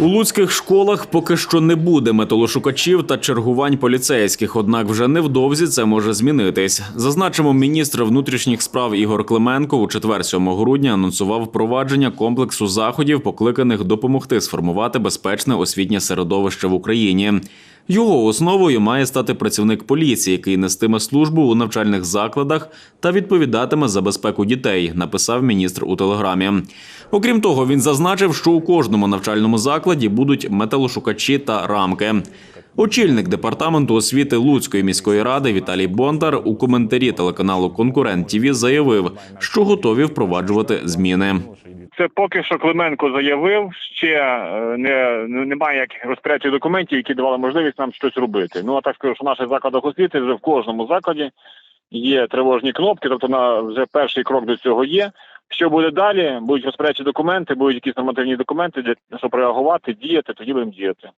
У луцьких школах поки що не буде металошукачів та чергувань поліцейських, однак вже невдовзі це може змінитись. Зазначимо, міністр внутрішніх справ Ігор Клименко у четвер 7 грудня анонсував впровадження комплексу заходів, покликаних допомогти сформувати безпечне освітнє середовище в Україні. Його основою має стати працівник поліції, який нестиме службу у навчальних закладах та відповідатиме за безпеку дітей, написав міністр у телеграмі. Окрім того, він зазначив, що у кожному навчальному закладі будуть металошукачі та рамки. Очільник департаменту освіти Луцької міської ради Віталій Бондар у коментарі телеканалу Конкурент ТІВІ заявив, що готові впроваджувати зміни. Це поки що Клименко заявив. Ще е, не не- немає яких розпорядчих документів, які давали можливість нам щось робити. Ну а так скажу, що в наших закладах освіти вже в кожному закладі є тривожні кнопки, тобто на вже перший крок до цього є. Що буде далі? Будуть розпорядчі документи, будуть якісь нормативні документи, для щоб реагувати, діяти, тоді будемо діяти.